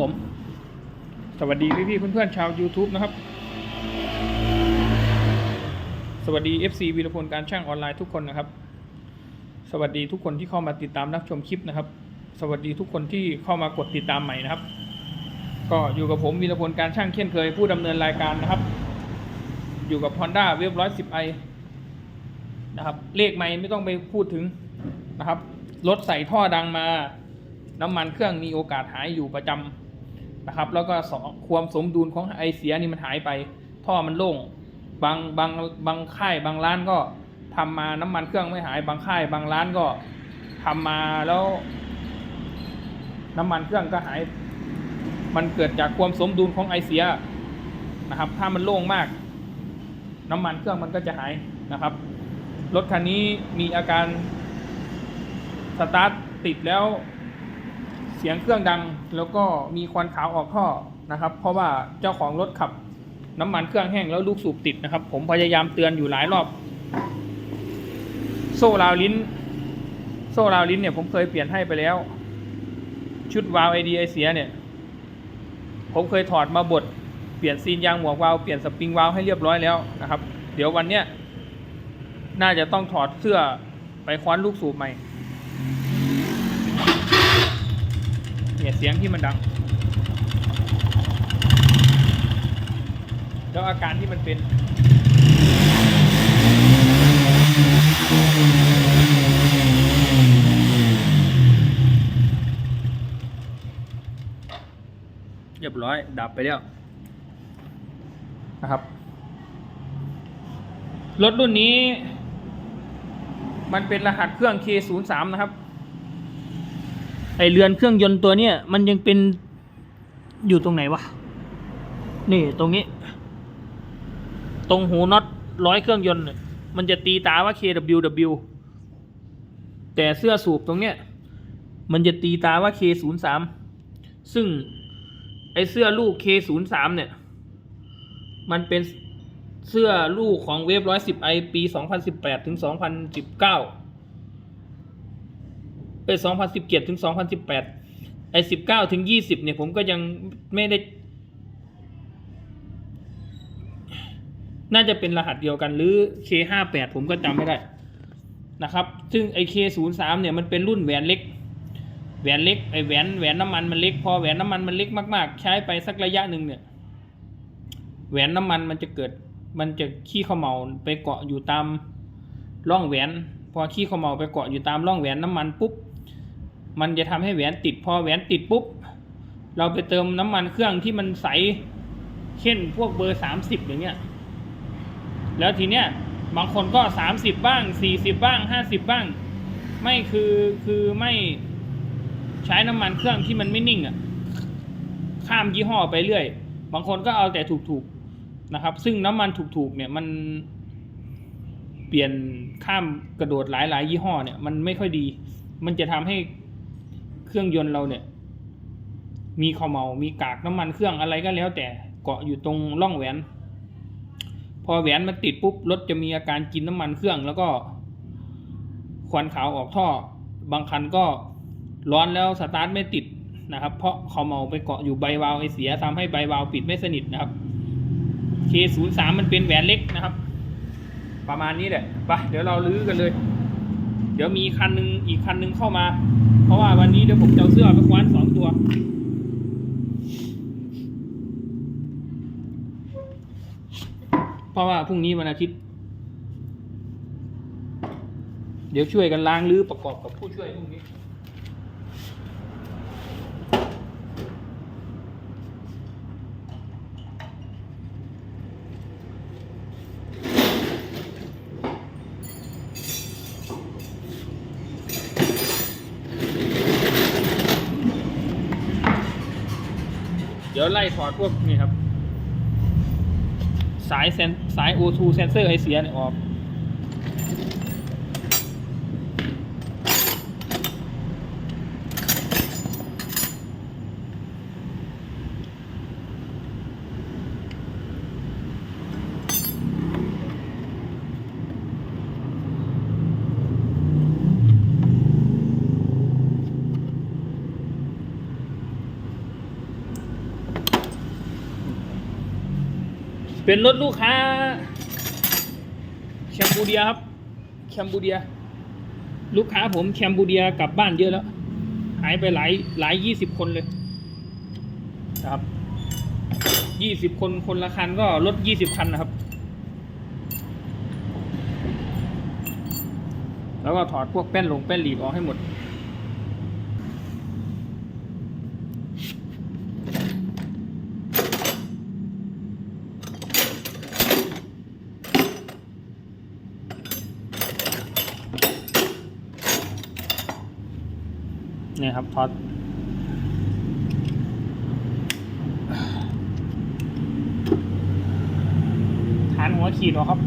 ผม สวัสดีพี่ๆเพื่อนๆชาว YouTube นะครับ สวัสดี FC วีรพลการช่างออนไลน์ทุกคนนะครับ สวัสดีทุกคนที่เข้ามาติดตามรับชมคลิปนะครับ สวัสดีทุกคนที่เข้ามากดติดตามใหม่นะครับ ก็อยู่กับผมวีรพลการช่างเช่นเคยผู้ดำเนินรายการนะครับ อยู่กับ Honda w a v 110 i นะครับเลขไม่ไม่ต้องไปพูดถึงนะครับรถใส่ท่อดังมาน้ำมันเครื่องมีโอกาสหายอยู่ประจำ นะครับ แล้วก็สความสมดุลของไอเสียนี่มันหายไป ท่อมันโล่งบางบางบางค่ายบางร้านก็ทำมาน้ำมันเครื่องไม่หาย บางค่ายบางร้านก็ทำมาแล้ว น้ำมันเครื่องก็หาย มันเกิดจากความสมดุลของไอเสียนะครับ ถ้ามันโล่งมาก น้ำมันเครื่องมันก็จะหายนะครับรถคันนี้มีอาการสตาร์ทติดแล้ว เสียงเครื่องดังแล้วก็มีควันขาวออกท่อนะครับ เพราะว่าเจ้าของรถขับน้ำมันเครื่องแห้งแล้วลูกสูบติดนะครับ ผมพยายามเตือนอยู่หลายรอบ โซ่ราวลิ้น โซ่ราวลิ้นเนี่ยผมเคยเปลี่ยนให้ไปแล้ว ชุดวาล์วไอดีไอเสียเนี่ย ผมเคยถอดมาบดเปลี่ยนซีนยางหมวกวาล์วเปลี่ยนสปริงวาล์วให้เรียบร้อยแล้วนะครับ เดี๋ยววันเนี้ยน่าจะต้องถอดเสื้อไปคว้านลูกสูบใหม่ เนี่ยเสียงที่มันดัง แล้วอาการที่มันเป็นเรียบร้อย ดับไปแล้วนะครับ รถรุ่นนี้ มันเป็นรหัสเครื่อง K03 นะครับ ไอเรือนเครื่องยนต์ตัวเนี้ยมันยังเป็นอยู่ตรงไหนวะ นี่ตรงนี้ ตรงหูน็อตร้อยเครื่องยนต์เนี่ยมันจะตีตาว่า KWW แต่เสื้อสูบตรงเนี้ยมันจะตีตาว่า K03 ซึ่งไอเสื้อลูก K03 เนี่ย มันเป็นเสื้อลูกของเวฟร้อยสิบไอปี2018ถึง2019เก้า ป็น2017ถึง2018ไอ้19ถึง20เนี่ยผมก็ยังไม่ได้ น่าจะเป็นรหัสเดียวกันหรือ K58 ผมก็จำไม่ได้นะครับ ซึ่งไอ้ K03 เนี่ยมันเป็นรุ่นแหวนเล็ก แหวนเล็กไอ้แหวนแหวนน้ำมันมันเล็ก พอแหวนน้ำมันมันเล็กมาก ๆ ใช้ไปสักระยะหนึ่งเนี่ย แหวนน้ำมันมันจะเกิด มันจะขี้ขมเหลาไปเกาะอยู่ตามร่องแหวน พอขี้ขมเหลาไปเกาะอยู่ตามร่องแหวนน้ำมันปุ๊บ มันจะทำให้แหวนติดพอแหวนติดปุ๊บ เราไปเติมน้ำมันเครื่องที่มันใสเช่นพวกเบอร์สามสิบอย่างเงี้ย แล้วทีเนี้ยบางคนก็สามสิบบ้างสี่สิบบ้างห้าสิบบ้าง ไม่คือคือไม่ใช้น้ำมันเครื่องที่มันไม่นิ่งอะ่ะข้ามยี่ห้อไปเรื่อย บางคนก็เอาแต่ถูกๆนะครับ ซึ่งน้ำมันถูกๆเนี่ยมันเปลี่ยนข้ามกระโดดหลายๆ ยี่ห้อเนี่ยมันไม่ค่อยดี มันจะทำให้ เครื่องยนต์เราเนี่ย มีขมเมา มีกากน้ำมันเครื่องอะไรก็แล้ว แต่เกาะอยู่ตรงร่องแหวน พอแหวนมันติดปุ๊บรถจะมีอาการกินน้ำมันเครื่อง แล้วก็ควันขาวออกท่อ บางคันก็ร้อนแล้วสตาร์ทไม่ติดนะครับ เพราะขาเมาไปเกาะอยู่ใบวาล์วไอเสียทำให้ใบวาล์วปิดไม่สนิทนะครับ K03 มันเป็นแหวนเล็กนะครับ ประมาณนี้แหละไปเดี๋ยวเราลื้อกันเลย เดี๋ยวมีคันหนึงอีกคันหนึงเข้ามา เพราะว่าวันนี้เดี๋ยวผมจะเอาเสื้อไปคว้านสองตัว เพราะว่าพรุ่งนี้วันอาทิตย์ เดี๋ยวช่วยกันล้างรื้อประกอบกับผู้ช่วยพรุ่งนี้ ไล่ถอดพวกนี่ครับ สายเซนสาย O2 เซนเซอร์ไอเสียเนี่ยออก เป็นรถลูกค้าแคมบูเดียครับแคมบูเดีย ลูกค้าผมแคมบูเดียกลับบ้านเยอะแล้ว หายไปหลายหลายยี่สิบคนเลยครับยี่สิบคนคนละคันก็รถยี่สิบคันนะครับ แล้วก็ถอดพวกแป้นลงแป้นหลีบออกให้หมด นี่ยครับท็อตฐานหัวขีดออกครับ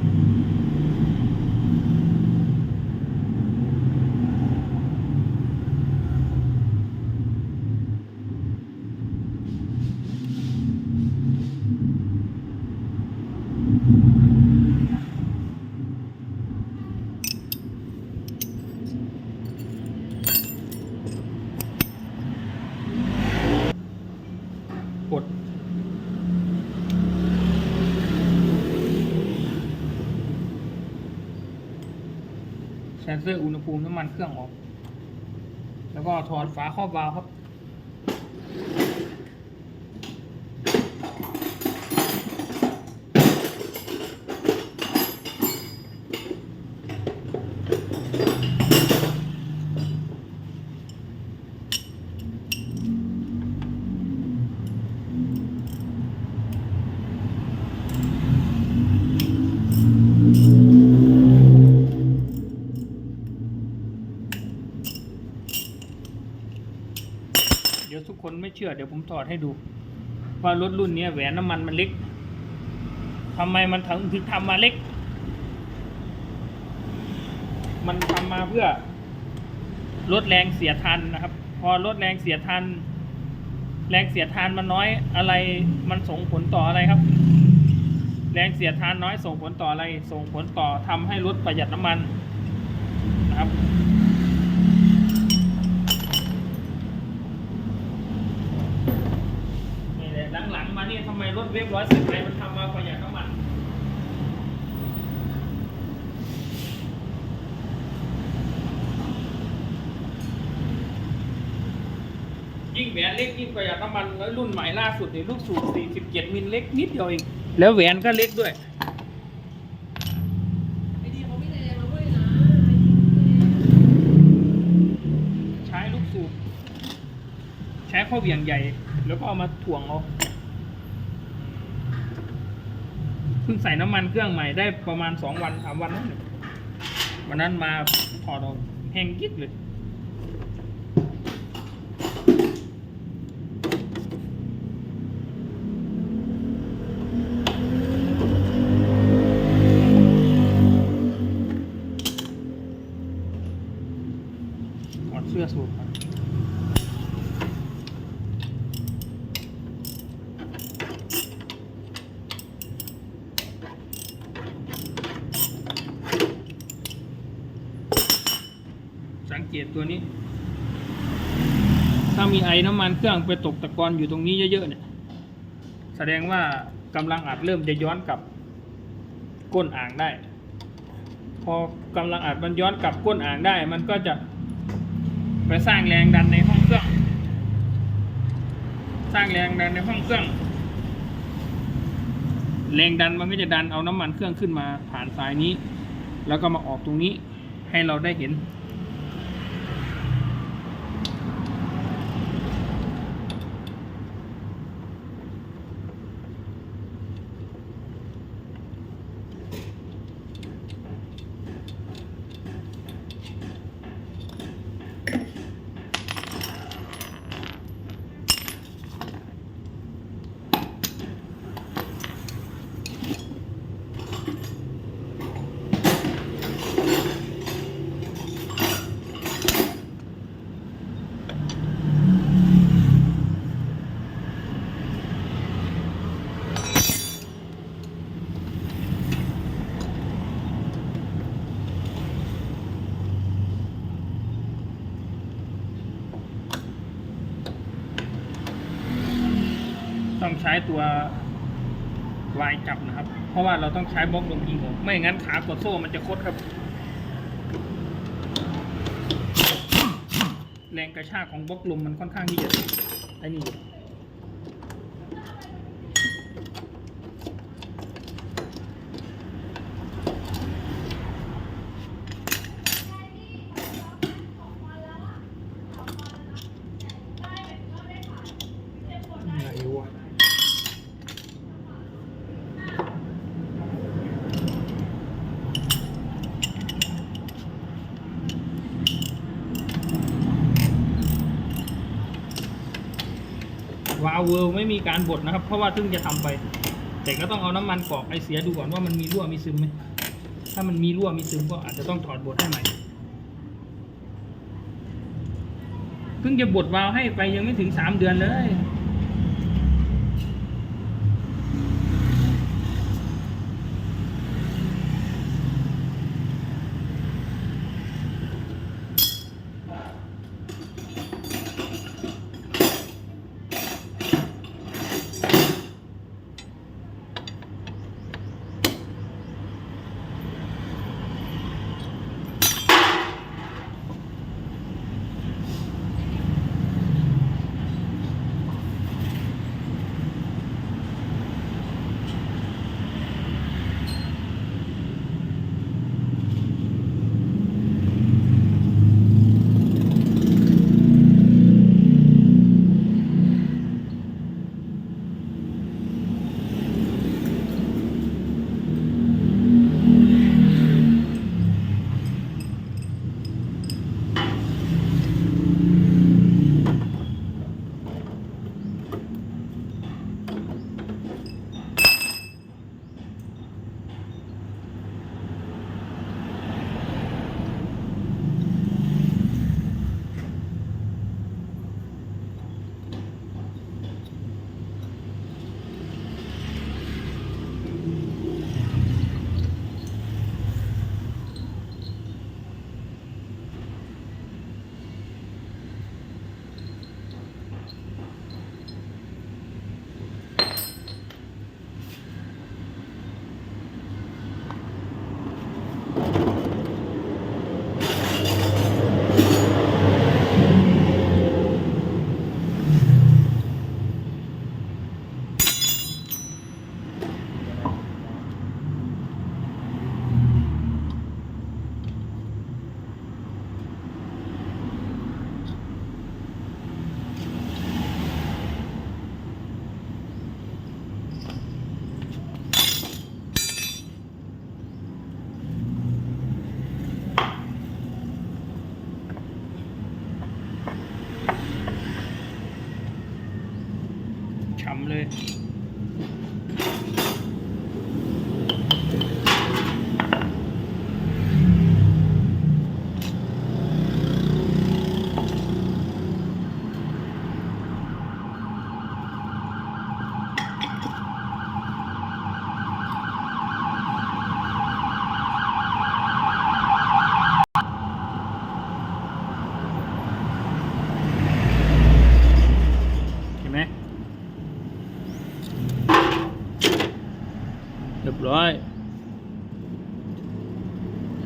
เซนเซอร์อุณหภูมิน้ำมันเครื่องออก แล้วก็ถอดฝาครอบวาล์วครับ เชื่อเดี๋ยวผมถอดให้ดู ว่ารถรุ่นนี้แหวนน้ำมันมันเล็กทำไมมันถึงถึงทำมาเล็ก มันทำมาเพื่อลดแรงเสียทานนะครับ พอลดแรงเสียทานแรงเสียทานมันน้อยอะไรมันส่งผลต่ออะไรครับ แรงเสียทานน้อยส่งผลต่ออะไร ส่งผลต่อทำให้รถประหยัดน้ำมันนะครับ นี่แหละหลังๆมานี่ทำไมรถเวฟร้อยสิบไมันทำมาประหยัดน้ำมันยิ่งแหวนเล็กยิ่งประหยัดน้ำมันแล้วรุ่นใหม่ล่าสุดนี่ลูกสูบ47 มิลเล็กนิดเดียวเอง แล้วแหวนก็เล็กด้วยใช้ลูกสูบ ใช้ข้อเหวี่ยงใหญ่ แล้วก็เอามาถ่วงเอา เพิ่งใส่น้ำมันเครื่องใหม่ได้ประมาณสองวันสามวันนั้นวันนั้นมาถอดออกแห้งกิ๊กเลย ถอดเสื้อสูบก่อนสังเก ตัวนี้ ถ้ามีไอ้น้ำมันเครื่องไปตกตะกอนอยู่ตรงนี้เยอะๆเนี่ย แสดงว่ากำลังอัดเริ่มจะย้อนกลับ ก้นอ่างได้ พอกำลังอัดมันย้อนกลับก้นอ่างได้ มันก็จะไปสร้างแรงดันในห้องเครื่อง สร้างแรงดันในห้องเครื่อง แรงดันมันก็จะดันเอาน้ำมันเครื่องขึ้นมาผ่านสายนี้ แล้วก็มาออกตรงนี้ให้เราได้เห็น้ตัววายจับนะครับ เพราะว่าเราต้องใช้บล็อกลมยิงผมไม่งั้นขากดโซ่มันจะคดครับ แรงกระชากของบล็อกลมมันค่อนข้างที่จะไอ้นี่าวเวลไม่มีการบดนะครับ เพราะว่าเพิ่งจะทำไป แต่ก็ต้องเอาน้ำมันกรอกไอเสียดูก่อนว่ามันมีรั่วมีซึมไหมถ้ามันมีรั่วมีซึมก็อาจจะต้องถอดบดให้ใหม่เพิ่งจะบดวาล์วให้ไปยังไม่ถึงสามเดือนเลย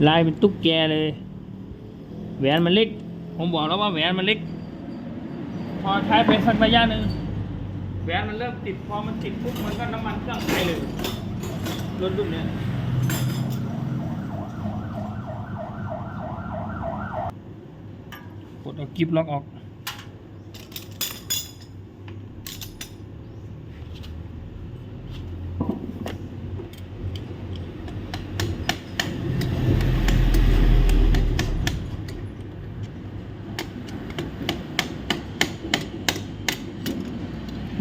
ลายเป็นตุ๊กแกเลย แหวนมันเล็ก ผมบอกแล้วว่าแหวนมันเล็ก พอใช้ไปสักระยะหนึ่งแหวนมันเริ่มติด พอมันติดปุ๊บมันก็น้ำมันเครื่องไปเลยรถรุ่นเนี้ยกดเอากิฟล็อกออก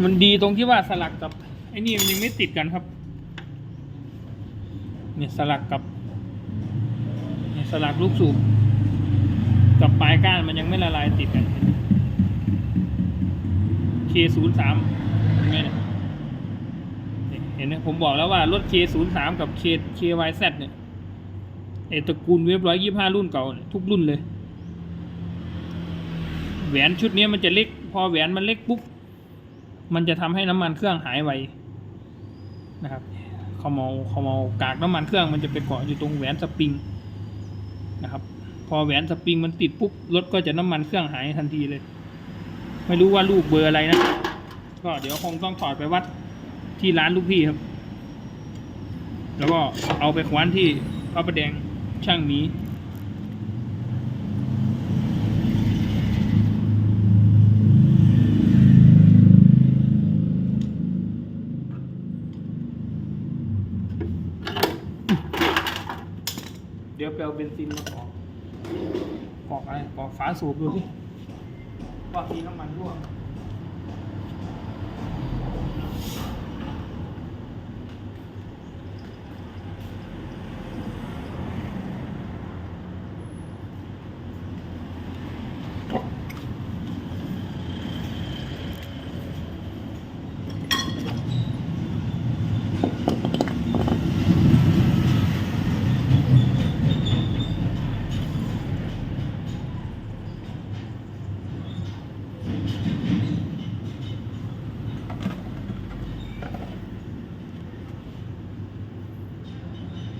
มันดีตรงที่ว่าสลักกับไอ้นี่มันยังไม่ติดกันครับ เนี่ยสลักกับเนี่ยสลักลูกสูบกับปลายก้านมันยังไม่ละลายติดกัน K ศูนย์สามเห็นไหมเนี่ยเห็นไหมผมบอกแล้วว่ารถ K ศูนย์สามกับ K KYZ เนี่ยไอตระกูลเว็บร้อยยี่ห้ารุ่นเก่าทุกรุ่นเลย แหวนชุดนี้มันจะเล็ก พอแหวนมันเล็กปุ๊บ มันจะทำให้น้ำมันเครื่องหายไวนะครับเขาเมาเขาเมากากน้ำมันเครื่องมันจะไปเกาะอยู่ตรงแหวนสปริงนะครับ พอแหวนสปริงมันติดปุ๊บรถก็จะน้ำมันเครื่องหายทันทีเลย ไม่รู้ว่าลูกเบอร์อะไรนะ ก็เดี๋ยวคงต้องถอดไปวัดที่ร้านลูกพี่ครับ แล้วก็เอาไปคว้านที่พระประแดงช่างหมี เดี๋ยวไปเอาเบนซินมากอกกอกอะไรกอกฝาสูบดูสิว่ามีน้ำมันรั่ว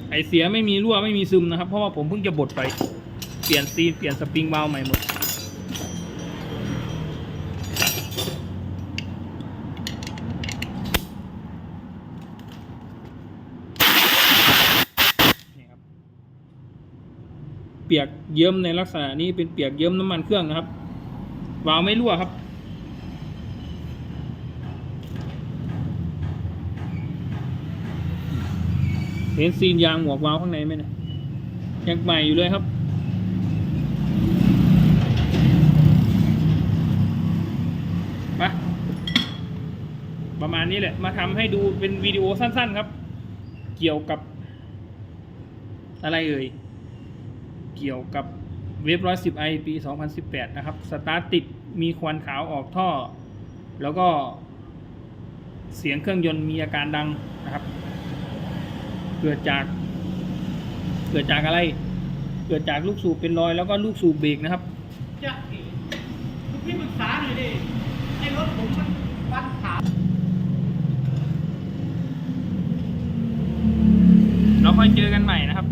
ไอเสียไม่มีรั่วไม่มีซึมนะครับ เพราะว่าผมเพิ่งจะบดไป เปลี่ยนซีนเปลี่ยนสปริงวาล์วใหม่หมดเปียกเยิ้มในลักษณะนี้เป็นเปียกเยิ้มน้ำมันเครื่องนะครับวาล์วไม่รั่วครับ เห็นซีนยางหมวกวาวข้างในไหมนี่ยยังใหม่อยู่เลยครับ มาประมาณนี้แหละ มาทำให้ดูเป็นวิดีโอสั้น ๆครับ เกี่ยวกับ อะไรเอ่ย เกี่ยวกับเว็บร้อยสิบไอปีสองพันสิบแปดนะครับ สตาร์ทติดมีควันขาวออกท่อ แล้วก็เสียงเครื่องยนต์มีอาการดังนะครับ เกิดจาก เกิดจากอะไร เกิดจากลูกสูบเป็นรอยแล้วก็ลูกสูบเบรกนะครับจะคุณพี่ปรึกษาหน่อยดิไอ้รถผมมันปันขาเราค่อยเจอกันใหม่นะครับ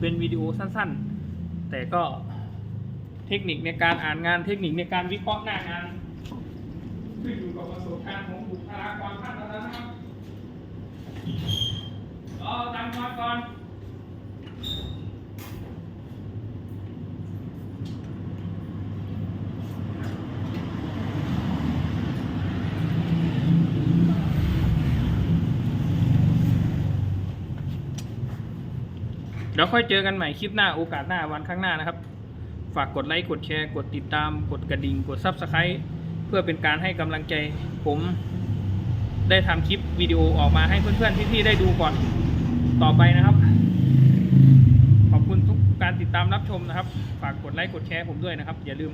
เป็นวิดีโอสั้นๆ แต่ก็เทคนิคในการอ่านงานเทคนิคในการวิเคราะห์หน้างานขึ้นอยู่กับประสบการณ์ของบุคลากรท่านนั้นนะค รับรามมาก่อนเดี๋ยวค่อยเจอกันใหม่คลิปหน้าโอกาสหน้าวันข้างหน้านะครับ ฝากกดไลค์ กดแชร์ กดติดตาม กดกระดิ่ง กดซับสไคร b ์เพื่อเป็นการให้กำลังใจ ผมได้ทำคลิปวิดีโอออกมาให้เพื่อนๆพี่ๆได้ดูก่อน ต่อไปนะครับ ขอบคุณทุกการติดตามรับชมนะครับ ฝากกดไลค์กดแชร์ผมด้วยนะครับ อย่าลืม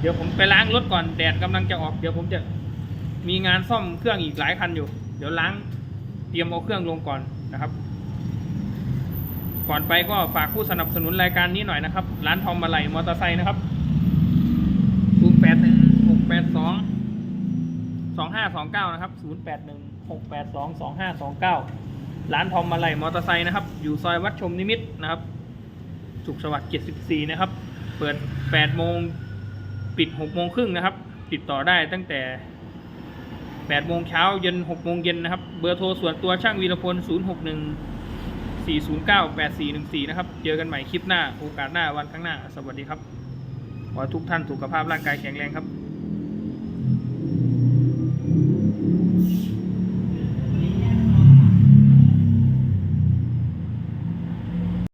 เดี๋ยวผมไปล้างรถก่อนแดดกำลังจะออก เดี๋ยวผมจะมีงานซ่อมเครื่องอีกหลายคันอยู่ เดี๋ยวล้างเตรียมเอาเครื่องลงก่อนนะครับ ก่อนไปก็ฝากผู้สนับสนุนรายการนี้หน่อยนะครับ ร้านทอมมาไลมอเตอร์ไซค์นะครับ0 8 1 6 8 2 2 5 2 9นะครับ0 8 1 6 8 2 2 5 2 9 ร้านทอมมาไลมอเตอร์ไซค์นะครับ อยู่ซอยวัดชมนิมิตนะครับ สุขสวัสดิ์74 นะครับ เปิด 8 โมง ปิด 6 โมงครึ่งนะครับ ติดต่อได้ตั้งแต่ 8 โมงเช้าเย็น 6 โมงเย็นนะครับ เบอร์โทรส่วนตัวช่างวีรพล 061 409 8414 นะครับ เจอกันใหม่คลิปหน้า โอกาสหน้าวันข้างหน้า สวัสดีครับ ขอทุกท่านสุขภาพร่างกายแข็งแรงครับ